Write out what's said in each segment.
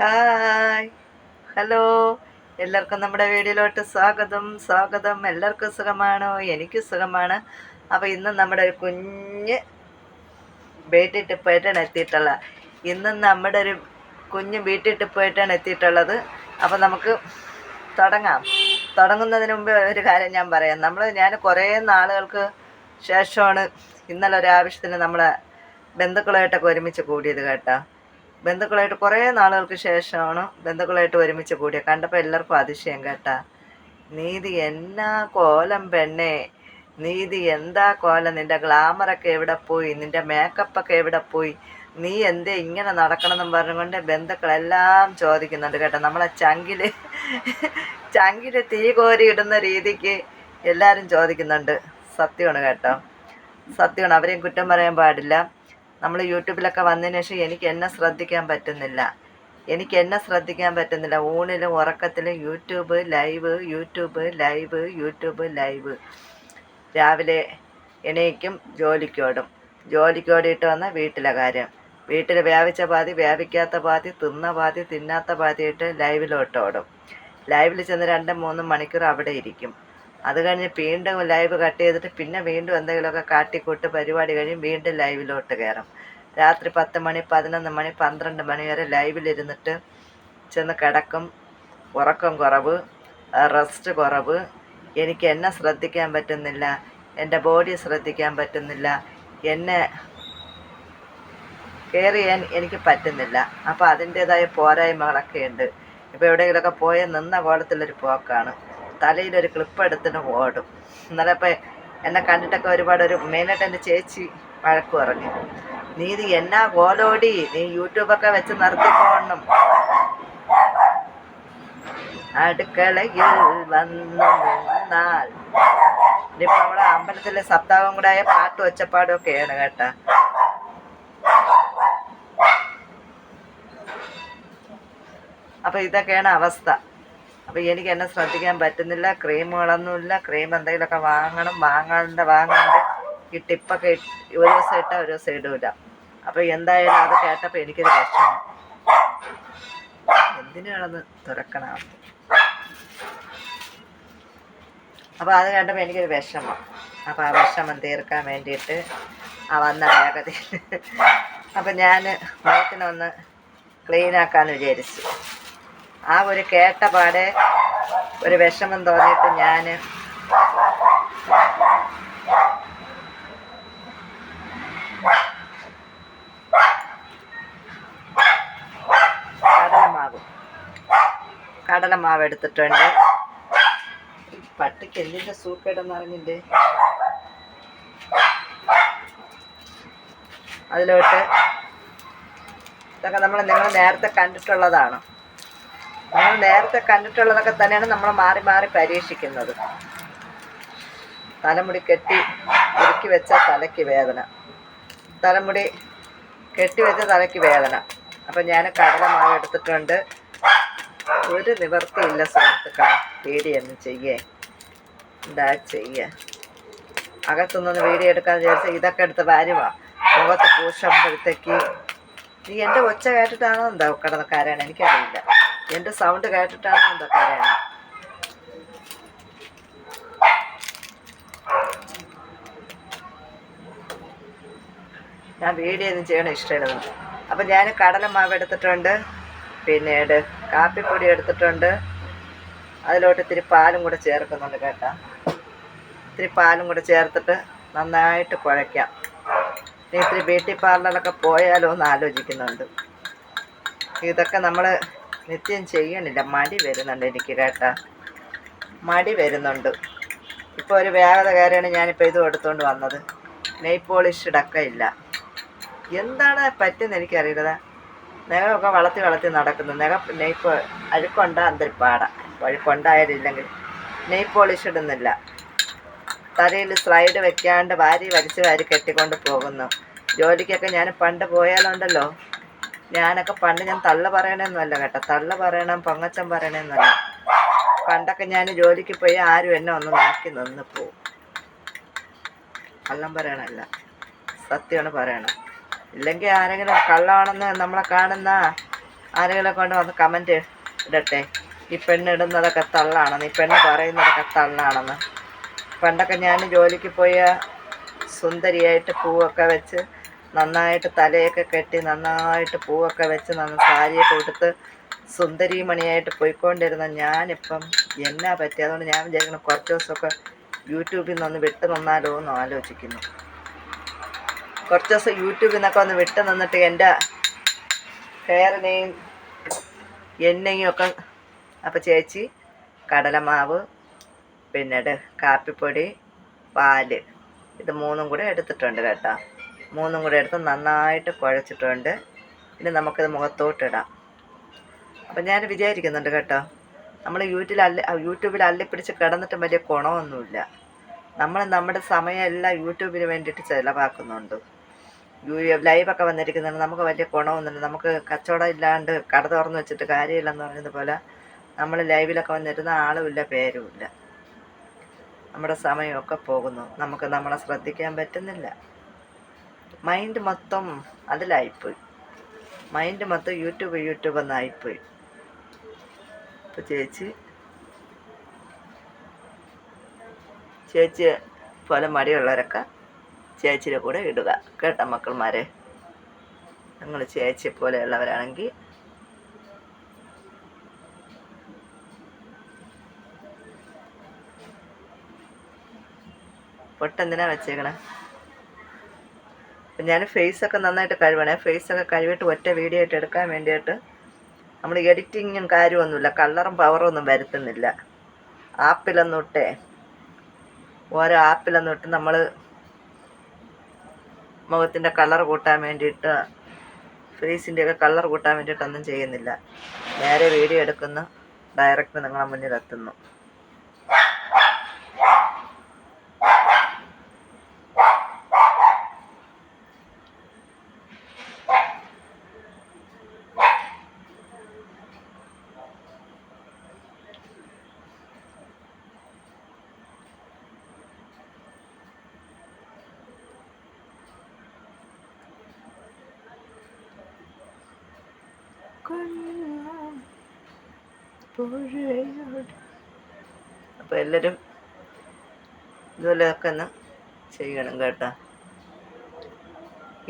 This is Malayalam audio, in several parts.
ഹായ്. ഹലോ. എല്ലാവർക്കും നമ്മുടെ വീഡിയോയിലോട്ട് സ്വാഗതം. സ്വാഗതം. എല്ലാവർക്കും സുഖമാണോ? എനിക്ക് സുഖമാണ്. അപ്പോൾ ഇന്ന് നമ്മുടെ ഒരു കുഞ്ഞ് ബേട്ടി ടിപ്പായിട്ടാണ് എത്തിയിട്ടുള്ളത് ഇന്ന് നമ്മുടെ ഒരു കുഞ്ഞ് വീട്ടിട്ട് പോയിട്ടാണ് എത്തിയിട്ടുള്ളത്. അപ്പോൾ നമുക്ക് തുടങ്ങാം. തുടങ്ങുന്നതിന് മുമ്പ് ഒരു കാര്യം ഞാൻ പറയാം. നമ്മൾ ഞാൻ കുറേ നാളുകൾക്ക് ശേഷമാണ് ഇന്നലെ ഒരു ആവശ്യത്തിന് നമ്മളെ ബന്ധുക്കളായിട്ടൊക്കെ ഒരുമിച്ച് കൂടിയത് കേട്ടോ. ബന്ധുക്കളായിട്ട് കുറേ നാളുകൾക്ക് ശേഷമാണ് ബന്ധുക്കളായിട്ട് ഒരുമിച്ച് കൂടിയ. കണ്ടപ്പോൾ എല്ലാവർക്കും അതിശയം കേട്ടാ. നീതി എന്നാ കോലം പെണ്ണേ? നീതി എന്താ കോലം? നിന്റെ ഗ്ലാമറൊക്കെ എവിടെ പോയി? നിന്റെ മേക്കപ്പൊക്കെ എവിടെ പോയി? നീ എന്തേ ഇങ്ങനെ നടക്കണമെന്നും പറഞ്ഞുകൊണ്ട് ബന്ധുക്കളെല്ലാം ചോദിക്കുന്നുണ്ട് കേട്ടോ. നമ്മളെ ചങ്കിൽ ചങ്കിൽ തീ കോരി ഇടുന്ന രീതിക്ക് എല്ലാവരും ചോദിക്കുന്നുണ്ട്. സത്യമാണ് കേട്ടോ. സത്യമാണ്. അവരെയും കുറ്റം പറയാൻ പാടില്ല. നമ്മൾ യൂട്യൂബിലൊക്കെ വന്നതിന് ശേഷം എനിക്ക് എന്നെ ശ്രദ്ധിക്കാൻ പറ്റുന്നില്ല. എനിക്ക് എന്നെ ശ്രദ്ധിക്കാൻ പറ്റുന്നില്ല. ഊണിലും ഉറക്കത്തിലും YouTube live YouTube live YouTube live. രാവിലെ എണീക്കും ജോലിക്കോടും ജോലിക്കോടിയിട്ട് വന്ന വീട്ടിലെ കാര്യം. വീട്ടിൽ വ്യാപിച്ച പാതി വ്യാപിക്കാത്ത പാതി തിന്ന പാതി തിന്നാത്ത പാതിയിട്ട് ലൈവിലോട്ട് ഓടും. ലൈവിൽ ചെന്ന് രണ്ട് മൂന്ന് മണിക്കൂർ അവിടെ ഇരിക്കും. അത് കഴിഞ്ഞ് വീണ്ടും ലൈവ് കട്ട് ചെയ്തിട്ട് പിന്നെ വീണ്ടും എന്തെങ്കിലുമൊക്കെ കാട്ടിക്കൂട്ട് പരിപാടി കഴിയും വീണ്ടും ലൈവിലോട്ട് കയറും രാത്രി പത്ത് മണി പതിനൊന്ന് മണി പന്ത്രണ്ട് മണി വരെ ലൈവിലിരുന്നിട്ട് ചെന്ന് കിടക്കും. ഉറക്കം കുറവ് റെസ്റ്റ് കുറവ്. എനിക്ക് എന്നെ ശ്രദ്ധിക്കാൻ പറ്റുന്നില്ല എന്റെ ബോഡി ശ്രദ്ധിക്കാൻ പറ്റുന്നില്ല എന്നെ കെയർ ചെയ്യാൻ എനിക്ക് പറ്റുന്നില്ല. അപ്പോൾ അതിന്റേതായ പോരായ്മകളൊക്കെ ഉണ്ട്. ഇപ്പോൾ എവിടെയെങ്കിലുമൊക്കെ പോയ നിന്ന കോലത്തിലൊരു പോക്കാണ്. തലയിലൊരു ക്ലിപ്പ് എടുത്തിട്ട് ഓടും. ഇന്നലെ ഇപ്പം എന്നെ കണ്ടിട്ടൊക്കെ ഒരുപാട് ഒരു മെയിനായിട്ട് എന്റെ ചേച്ചി വഴക്ക് പറഞ്ഞു. നീ എന്നാ കോലോടി? നീ യൂട്യൂബൊക്കെ വെച്ച് നിർത്തി പോകണം അടുക്കളയിൽ വന്നു നിന്നാൽ. ഇനിയിപ്പോൾ അമ്പലത്തിലെ സപ്താഹം കൂടെ ആയ പാട്ടും ഒച്ചപ്പാടും ഒക്കെയാണ് കേട്ടാ. അപ്പൊ ഇതൊക്കെയാണ് അവസ്ഥ. അപ്പോൾ എനിക്ക് എന്നെ ശ്രദ്ധിക്കാൻ പറ്റുന്നില്ല ക്രീമുകളൊന്നുമില്ല ക്രീം എന്തെങ്കിലുമൊക്കെ വാങ്ങണം വാങ്ങാണ്ട് വാങ്ങാണ്ട് ഈ ടിപ്പൊക്കെ ഒരു ദിവസം ഇട്ടാൽ ഒരു ദിവസം ഇടൂല. അപ്പോൾ എന്തായാലും അത് കേട്ടപ്പോൾ എനിക്കൊരു പ്രശ്നം എന്തിനാണെന്ന് തുറക്കണം അപ്പോൾ അത് കണ്ടപ്പോൾ എനിക്കൊരു വിഷമം. അപ്പോൾ ആ വിഷമം തീർക്കാൻ വേണ്ടിയിട്ട് ആ വന്ന വേഗതയിൽ അപ്പം ഞാൻ വയറ്റിനൊന്ന് ക്ലീനാക്കാമെന്ന് വിചാരിച്ചു. ആ ഒരു കേട്ട പാടെ ഒരു വിഷമം തോന്നിയിട്ട് ഞാൻ കടലമാവ്. കടലമാവ് എടുത്തിട്ടുണ്ട്. പട്ടിക്ക് എന്തിന്റെ സൂക്കേടെന്ന് അറിഞ്ഞില്ലേ? അതിലോട്ട് ഇതൊക്കെ നമ്മൾ നിങ്ങൾ നേരത്തെ കണ്ടിട്ടുള്ളതാണ്. നമ്മൾ നേരത്തെ കണ്ടിട്ടുള്ളതൊക്കെ തന്നെയാണ് നമ്മൾ മാറി മാറി പരീക്ഷിക്കുന്നത്. തലമുടി കെട്ടി ഒരുക്കി വെച്ച തലയ്ക്ക് വേദന. തലമുടി കെട്ടി വെച്ച തലയ്ക്ക് വേദന. അപ്പം ഞാൻ കടലമാവ് എടുത്തിട്ടുണ്ട്. ഒരു നിവർത്തിയില്ല സുഹൃത്തുക്കളെ. പേടിയൊന്നും ചെയ്യേ. എന്താ ചെയ്യേ? അകത്തുനിന്ന് വീഡിയോ എടുക്കാൻ വിചാരിച്ചാൽ ഇതൊക്കെ എടുത്ത് വാരുവാ. മുഖത്ത് പൂശുമ്പോഴത്തേക്ക്. നീ എന്റെ ഒച്ച കേട്ടിട്ടാണോ എന്താ കിടന്നക്കാരാണ് എനിക്കറിയില്ല. എന്റെ സൗണ്ട് കേട്ടിട്ടാണ് എന്താ കരയണം ഞാൻ വീഡിയോ ഒന്നും ചെയ്യണം ഇഷ്ടമില്ല. അപ്പം ഞാൻ കടലമാവ് എടുത്തിട്ടുണ്ട്. പിന്നീട് കാപ്പിപ്പൊടി എടുത്തിട്ടുണ്ട്. അതിലോട്ട് ഇത്തിരി പാലും കൂടെ ചേർക്കുന്നുണ്ട് കേട്ടാ. ഇത്തിരി പാലും കൂടെ ചേർത്തിട്ട് നന്നായിട്ട് കുഴയ്ക്കാം. ഇത്തിരി ബ്യൂട്ടി പാർലറിലൊക്കെ പോയാലോ എന്ന് ആലോചിക്കുന്നുണ്ട്. ഇതൊക്കെ നമ്മൾ നിത്യം ചെയ്യണില്ല മടി വരുന്നുണ്ട് എനിക്ക് കേട്ടാ. മടി വരുന്നുണ്ട്. ഇപ്പോൾ ഒരു വേഗത കയറിയാണ് ഞാനിപ്പോൾ ഇത് എടുത്തുകൊണ്ട് വന്നത്. നെയ് പോളിഷ് ഇടക്കയില്ല എന്താണ് പറ്റുന്ന എനിക്കറിയില്ല നഖമൊക്കെ വളർത്തി വളർത്തി നടക്കുന്നു. നഖ നെയ്പ് അഴുക്കൊണ്ട അന്തരി പാടാം അഴുക്കൊണ്ടായാലില്ലെങ്കിൽ നെയ് പോളിഷ് ഇടുന്നില്ല. തലയിൽ സ്ലൈഡ് വെക്കാണ്ട് വാരി വലിച്ച് വാരി കെട്ടിക്കൊണ്ട് പോകുന്നു. ജോലിക്കൊക്കെ ഞാൻ പണ്ട് പോയാലുണ്ടല്ലോ. ഞാനൊക്കെ പണ്ട് ഞാൻ തള്ള പറയണമെന്നല്ല കേട്ടോ. തള്ള പറയണം പൊങ്ങച്ചം പറയണമെന്നല്ല പണ്ടൊക്കെ ഞാൻ ജോലിക്ക് പോയി ആരും എന്നെ ഒന്ന് നോക്കി നിന്ന് പോവും. കള്ളം പറയണല്ല. സത്യമാണ് പറയണം. ഇല്ലെങ്കിൽ ആരെങ്കിലും കള്ളമാണെന്ന് നമ്മളെ കാണുന്ന ആരെങ്കിലും കൊണ്ട് വന്ന് കമന്റ് ഇടട്ടെ. ഈ പെണ്ണ് ഇടുന്നതൊക്കെ തള്ളാണെന്ന് ഈ പെണ്ണ് പറയുന്നതൊക്കെ തള്ളാണെന്ന്. പണ്ടൊക്കെ ഞാൻ ജോലിക്ക് പോയ സുന്ദരിയായിട്ട് പൂവൊക്കെ വെച്ച് നന്നായിട്ട് തലയൊക്കെ കെട്ടി നന്നായിട്ട് പൂവൊക്കെ വെച്ച് നന്ന സാരിയൊക്കെ ഉടുത്ത് സുന്ദരി മണിയായിട്ട് പോയിക്കൊണ്ടിരുന്ന ഞാനിപ്പം എന്നാ പറ്റി അതുകൊണ്ട് ഞാൻ വിചാരിക്കണം കുറച്ച് ദിവസമൊക്കെ യൂട്യൂബിൽ നിന്നൊന്ന് വിട്ട് നിന്നാലോ എന്ന് ആലോചിക്കുന്നു. കുറച്ച് ദിവസം യൂട്യൂബിൽ നിന്നൊക്കെ ഒന്ന് വിട്ട് നിന്നിട്ട് എന്റെ ഹെയറിനെയും എണ്ണയും ഒക്കെ അപ്പോൾ ചേച്ചി കടലമാവ് പിന്നീട് കാപ്പിപ്പൊടി പാൽ ഇത് മൂന്നും കൂടെ എടുത്തിട്ടുണ്ട് കേട്ടോ. മൂന്നും കൂടെ എടുത്ത് നന്നായിട്ട് കുഴച്ചിട്ടുണ്ട്. ഇനി നമുക്കിത് മുഖത്തോട്ടിടാം. അപ്പം ഞാൻ വിചാരിക്കുന്നുണ്ട് കേട്ടോ നമ്മൾ യൂട്യൂബിൽ അല്ലി യൂട്യൂബിൽ അള്ളിപ്പിടിച്ച് കിടന്നിട്ടും വലിയ ഗുണമൊന്നുമില്ല നമ്മൾ നമ്മുടെ സമയമെല്ലാം യൂട്യൂബിന് വേണ്ടിയിട്ട് ചിലവാക്കുന്നുണ്ട്. ലൈവൊക്കെ വന്നിരിക്കുന്നുണ്ട് നമുക്ക് വലിയ ഗുണമൊന്നുമില്ല നമുക്ക് കച്ചവടം ഇല്ലാണ്ട് കട തുറന്ന് വെച്ചിട്ട് കാര്യമില്ലെന്ന് പറയുന്നത് പോലെ നമ്മൾ ലൈവിലൊക്കെ വന്നിരുന്ന ആളുമില്ല പേരുമില്ല. നമ്മുടെ സമയമൊക്കെ പോകുന്നു. നമുക്ക് നമ്മളെ ശ്രദ്ധിക്കാൻ പറ്റുന്നില്ല. മൈൻഡ് മൊത്തം അതിലായിപ്പോയി. മൈൻഡ് മൊത്തം യൂട്യൂബ് യൂട്യൂബ് എന്നായിപ്പോയി. അപ്പോൾ ചേച്ചി ചേച്ചി പോലെ മടിയുള്ളവരൊക്കെ ചേച്ചിയുടെ കൂടെ ഇടുക. കേട്ട മക്കൾമാരെ? നിങ്ങൾ ചേച്ചിയെ പോലെയുള്ളവരാണെങ്കിൽ പൊട്ടെന്തിനാ വെച്ചേക്കണേ? അപ്പം ഞാൻ ഫേസൊക്കെ നന്നായിട്ട് കഴുകണേ ഫേസൊക്കെ കഴുകിയിട്ട് ഒറ്റ വീഡിയോ ആയിട്ട് എടുക്കാൻ വേണ്ടിയിട്ട് നമ്മൾ എഡിറ്റിങ്ങും കാര്യമൊന്നുമില്ല കളറും പവറും ഒന്നും വരുത്തുന്നില്ല. ആപ്പിലൊന്നിട്ടേ ഓരോ ആപ്പിലൊന്നിട്ട് നമ്മൾ മുഖത്തിന്റെ കളർ കൂട്ടാൻ വേണ്ടിയിട്ട് ഫേസിന്റെയൊക്കെ കളർ കൂട്ടാൻ വേണ്ടിയിട്ടൊന്നും ചെയ്യുന്നില്ല. നേരെ വീഡിയോ എടുക്കുന്നു. ഡയറക്റ്റ് നിങ്ങളെ മുന്നിൽ എല്ലാരും അപ്പോൾ എല്ലാവരും ഇതുപോലെയൊക്കെ ഒന്ന് ചെയ്യണം കേട്ടോ.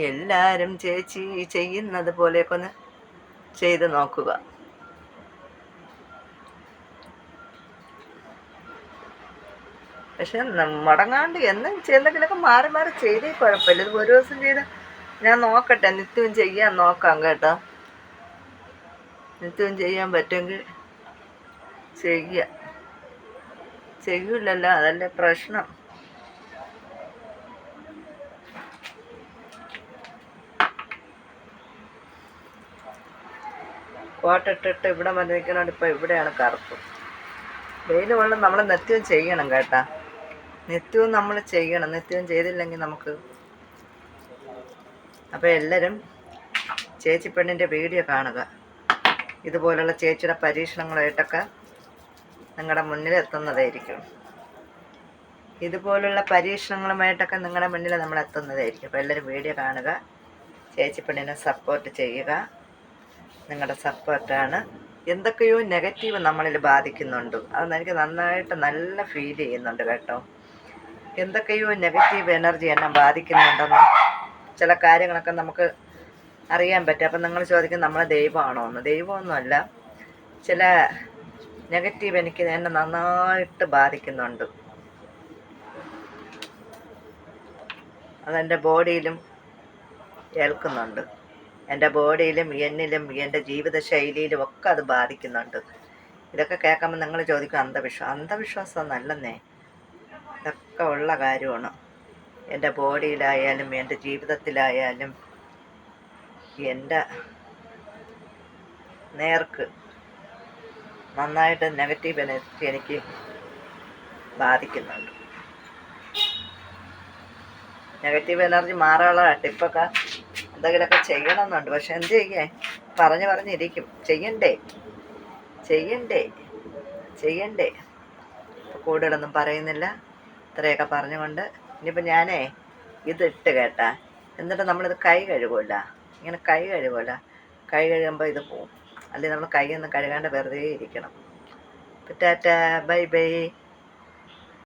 എല്ലാരും ചേച്ചി ചെയ്യുന്നത് പോലെയൊക്കെ ഒന്ന് ചെയ്ത് നോക്കുക. പക്ഷെ മുടങ്ങാണ്ട് എന്നും എന്തെങ്കിലുമൊക്കെ മാറി മാറി ചെയ്തേ കുഴപ്പമില്ല. ഇത് ഒരു ദിവസം ചെയ്ത് ഞാൻ നോക്കട്ടെ നിത്യവും ചെയ്യാൻ നോക്കാം കേട്ടോ. നിത്യവും ചെയ്യാൻ പറ്റുമെങ്കിൽ ചെയ്യുക. ചെയ്യൂലല്ലോ അതല്ലേ പ്രശ്നം. കോട്ടിട്ടിട്ട് ഇവിടെ വന്ന് നിൽക്കണോണ്ട് ഇപ്പം ഇവിടെയാണ് കറുപ്പ്. വെയിൽ വെള്ളം നമ്മൾ നിത്യവും ചെയ്യണം കേട്ടാ. നിത്യവും നമ്മൾ ചെയ്യണം. നിത്യവും ചെയ്തില്ലെങ്കിൽ നമുക്ക് അപ്പോൾ എല്ലാവരും ചേച്ചി പെണ്ണിന്റെ വീഡിയോ കാണുക. ഇതുപോലുള്ള ചേച്ചിയുടെ പരീക്ഷണങ്ങളായിട്ടൊക്കെ നിങ്ങളുടെ മുന്നിൽ എത്തുന്നതായിരിക്കും. ഇതുപോലുള്ള പരീക്ഷണങ്ങളുമായിട്ടൊക്കെ നിങ്ങളുടെ മുന്നിൽ നമ്മൾ എത്തുന്നതായിരിക്കും. അപ്പോൾ എല്ലാവരും വീഡിയോ കാണുക ചേച്ചി പെണ്ണിനെ സപ്പോർട്ട് ചെയ്യുക. നിങ്ങളുടെ സപ്പോർട്ടാണ് എന്തൊക്കെയോ നെഗറ്റീവ് നമ്മളിൽ ബാധിക്കുന്നുണ്ട്. അത് എനിക്ക് നന്നായിട്ട് നല്ല ഫീൽ ചെയ്യുന്നുണ്ട് കേട്ടോ. എന്തൊക്കെയോ നെഗറ്റീവ് എനർജി എന്നെ ബാധിക്കുന്നുണ്ടെന്ന് ചില കാര്യങ്ങളൊക്കെ നമുക്ക് അറിയാൻ പറ്റും. അപ്പം നിങ്ങൾ ചോദിക്കും നമ്മൾ ദൈവമാണോ? എന്ന്. ദൈവമൊന്നുമല്ല. ചില നെഗറ്റീവ് എനിക്ക് എന്നെ നന്നായിട്ട് ബാധിക്കുന്നുണ്ട്. അതെന്റെ ബോഡിയിലും ഏൽക്കുന്നുണ്ട്. എന്റെ ബോഡിയിലും എന്നിലും എന്റെ ജീവിത ശൈലിയിലും ഒക്കെ അത് ബാധിക്കുന്നുണ്ട്. ഇതൊക്കെ കേൾക്കുമ്പോൾ നിങ്ങൾ ചോദിക്കും അന്ധവിശ്വാസം അന്ധവിശ്വാസം നല്ലെന്നേ ഇതൊക്കെ ഉള്ള കാര്യമാണ്. എന്റെ ബോഡിയിലായാലും എന്റെ ജീവിതത്തിലായാലും എന്റെ നേർക്ക് നന്നായിട്ട് നെഗറ്റീവ് എനർജി എനിക്ക് ബാധിക്കുന്നുണ്ട്. നെഗറ്റീവ് എനർജി മാറാനുള്ള ടിപ്പൊക്കെ എന്തെങ്കിലുമൊക്കെ ചെയ്യണമെന്നുണ്ട്. പക്ഷെ എന്ത് ചെയ്യേ? പറഞ്ഞു പറഞ്ഞിരിക്കും. ചെയ്യണ്ടേ? ചെയ്യണ്ടേ? ചെയ്യണ്ടേ? കൂടുതലൊന്നും പറയുന്നില്ല. ഇത്രയൊക്കെ പറഞ്ഞുകൊണ്ട് ഇനിയിപ്പോൾ ഞാനേ ഇതിട്ട് കേട്ടാ. എന്നിട്ട് നമ്മളിത് കൈ കഴുകുമല്ല ഇങ്ങനെ കൈ കഴുകുമല്ല കൈ കഴുകുമ്പോൾ ഇത് പോവും. അല്ലെങ്കിൽ നമ്മൾ കൈയൊന്നും കഴുകാണ്ട് വെറുതെ ഇരിക്കണം. Tata bye bye.